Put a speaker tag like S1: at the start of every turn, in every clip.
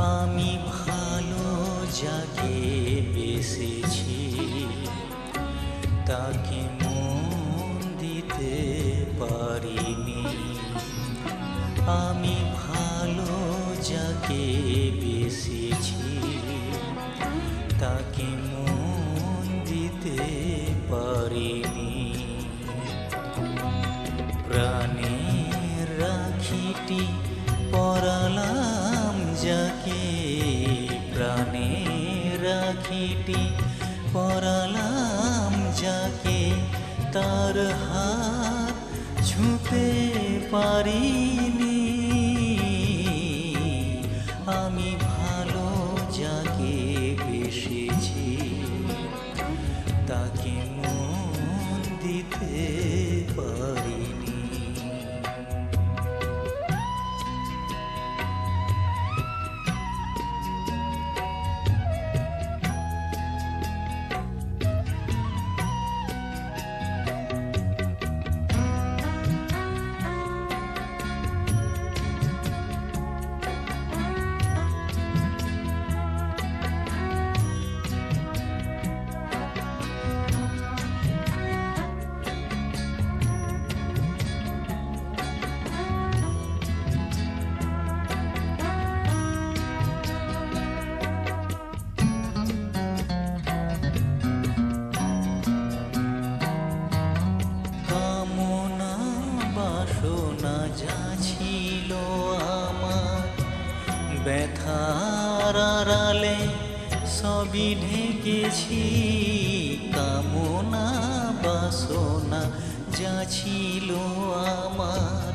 S1: আমি ভালো যাকে বেসেছি তাকে মন দিতে পারিনি। আমি ভালো যাকে বেসেছি রাখিটি পরালাম যাকে তার হাত ছুঁতে পারিনি। ব্যথার আড়ালে সবই ঢেকেছি, কামনা, বাসনা যা ছিল আমার।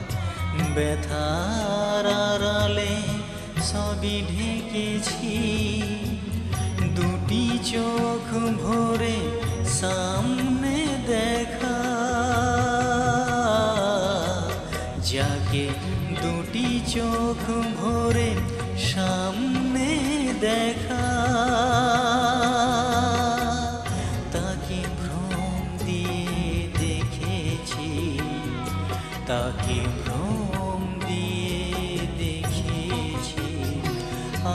S1: ব্যথার আড়ালে সবই ঢেকেছি, দুটি চোখ ভরে সামনে যাকে দুটি চোখ ভরে সামনে দেখা, তাকে ভ্রম দিয়ে দেখেছি, তাকে ভ্রম দিয়ে দেখেছি,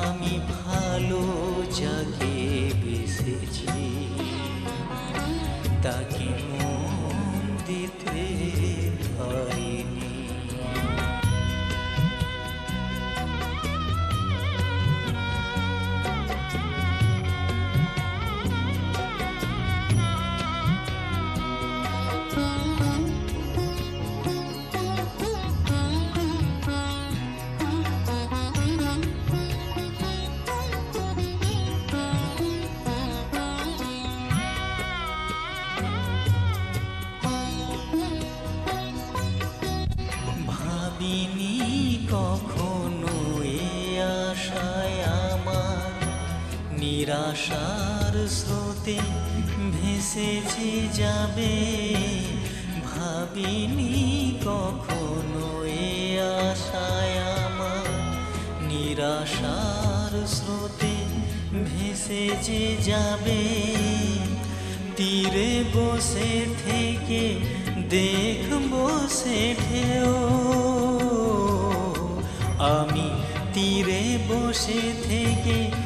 S1: আমি ভালো যাকে বেসেছি তাকে আশায় আমার নিরাশার স্রোতে ভেসেছে যাবে। ভাবিনি কখনো এ আশায় আমার নিরাশার স্রোতে ভেসেছে যাবে। তীরে বসে থেকে দেখব সে ঢেউ আমি তীরে বসে থেকে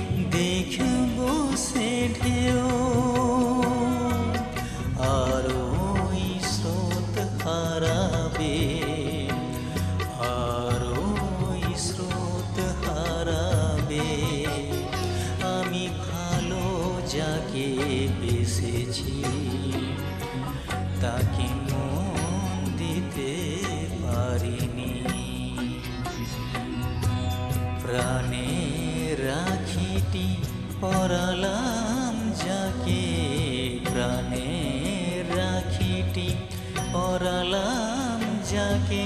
S1: পরালাম যাকে প্রাণে রাখিটি, পরালাম যাকে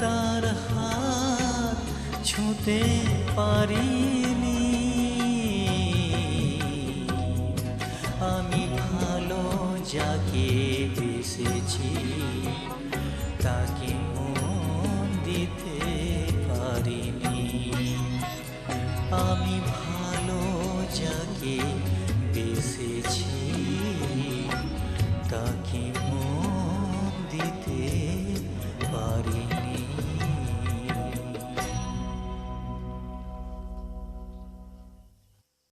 S1: তার হাত ছুঁতে পারিনি। আমি ভালো যাকে বেসেছি তাকে তাকিয়ে